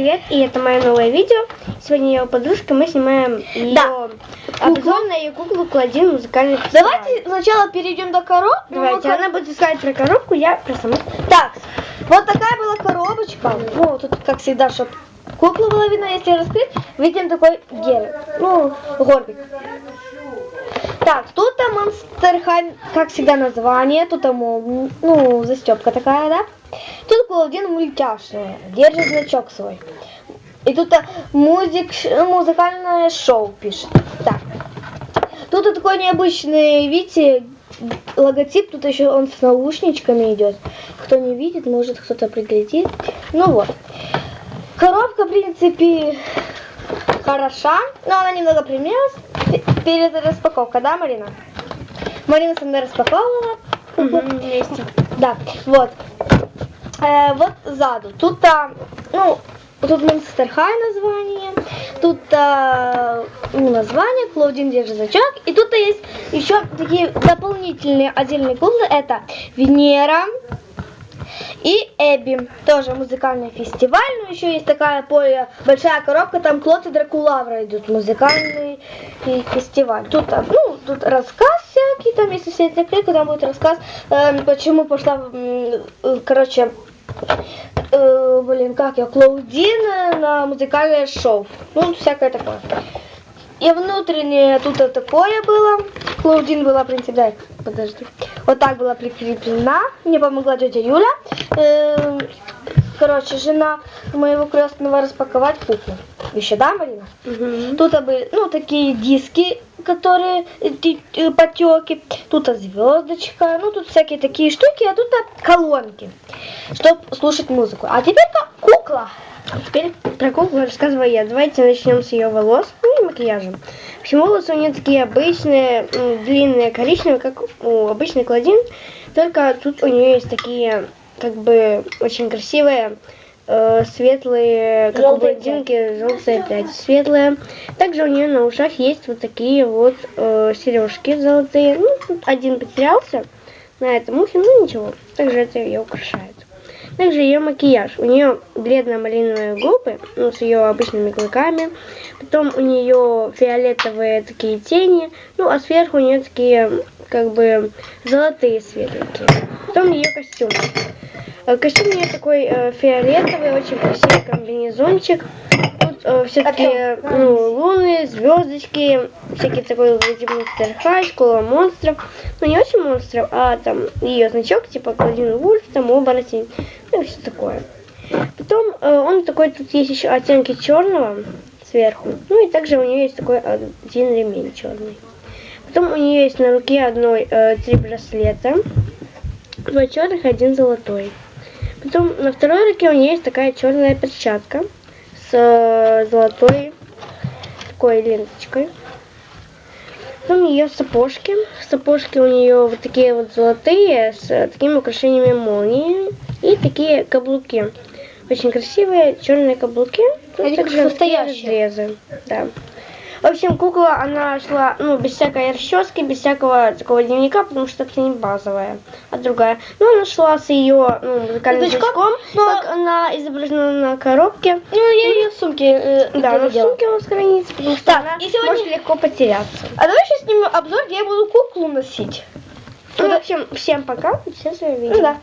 Привет, и это мое новое видео. Сегодня я у подружки, мы снимаем ее Да. обзор на ее куклу Клодин музыкальный фестиваль. Давайте сначала перейдем до короб. Давайте, Ну, она будет сказать про коробку, я про саму. Так, вот такая была коробочка. Ну, тут, как всегда, чтобы кукла была видна. Если раскрыть, видим такой гель. Ну, горбик. Так, тут там Monster High, как всегда, название. Тут там, ну, застепка такая, да? Тут Клаудин мультяшная, держит значок свой. И тут а, музик, ш- музыкальное шоу пишет. Так. Тут и такой необычный, видите, логотип, тут еще он с наушничками идет. Кто не видит, может кто-то приглядит. Ну вот. Коробка, в принципе, хороша, но она немного примялась перед распаковкой, да, Марина? Марина со мной распаковывала. вместе. Да, вот. Э, вот сзаду. Тут, а, ну, тут Monster High название, тут а, ну, название, Клаудин держит зачок, и тут есть еще такие дополнительные отдельные куклы, это Венера Эбби, тоже музыкальный фестиваль, но еще есть такая более большая коробка, там Клод и Дракулавра идут, музыкальный фестиваль. Тут, а, ну, тут рассказ всякий, там, если все это клейку, там будет рассказ, эм, почему пошла, э, короче, э, блин, как я, Клаудин на музыкальное шоу. Ну, всякое такое. И внутреннее тут такое было. Клаудин была, в принципе, дай, подожди. Вот так была прикреплена. Мне помогла тетя Юля. Эм, Короче, жена моего крестного распаковать куклу. Еще, да, Марина? Тут были, ну, такие диски, которые э, э, потеки. Тут звездочка, ну, тут всякие такие штуки, а тут колонки, чтобы слушать музыку. А теперь-то кукла. Теперь про куклу рассказываю я. Давайте начнем с ее волос макияжем. В общем, волосы у нее такие обычные, длинные, коричневые, как у обычной Клодин. Только тут у нее есть такие, как бы, очень красивые, э, светлые, как у Желтые блондинки, желтые пряди светлые. Также у нее на ушах есть вот такие вот э, сережки золотые. Ну, тут один потерялся на этом ухе, ну ничего. Также это ее украшает. Также ее макияж. У нее бледно-малиновые губы, ну, с ее обычными клыками. Потом у нее фиолетовые такие тени. Ну, а сверху у нее такие, как бы, золотые светленькие. Потом ее костюм. Э, Костюм у нее такой э, фиолетовый, очень красивый комбинезончик. Тут все такие ну, луны, звездочки, всякие такой Владимир Хай, школа монстров. Ну, не очень монстров, а там ее значок, типа Клодин Вульф, там оборотень, ну и все такое. Потом э, он такой, тут есть еще оттенки черного сверху. Ну и также у нее есть такой один ремень черный. Потом у нее есть на руке одной э, три браслета. Два черных, один золотой. Потом на второй руке у нее есть такая черная перчатка с э, золотой такой ленточкой. Потом ее сапожки. Сапожки у нее вот такие вот золотые с э, такими украшениями молнии. И такие каблуки. Очень красивые черные каблуки. Тут Они также настоящие. разрезы. Да. В общем, кукла, она шла, ну, без всякой расчески, без всякого такого дневника, потому что это не базовая, а другая. Ну, она шла с ее, ну, музыкальным Значком, но- как она изображена на коробке. Ну, я ее в сумке э, Да, она в сумке у нас хранится, потому что Так, она и сегодня- может легко потеряться. А давай сейчас снимем обзор, где я буду куклу носить. Ну, в общем, всем пока, я Ну видео. да.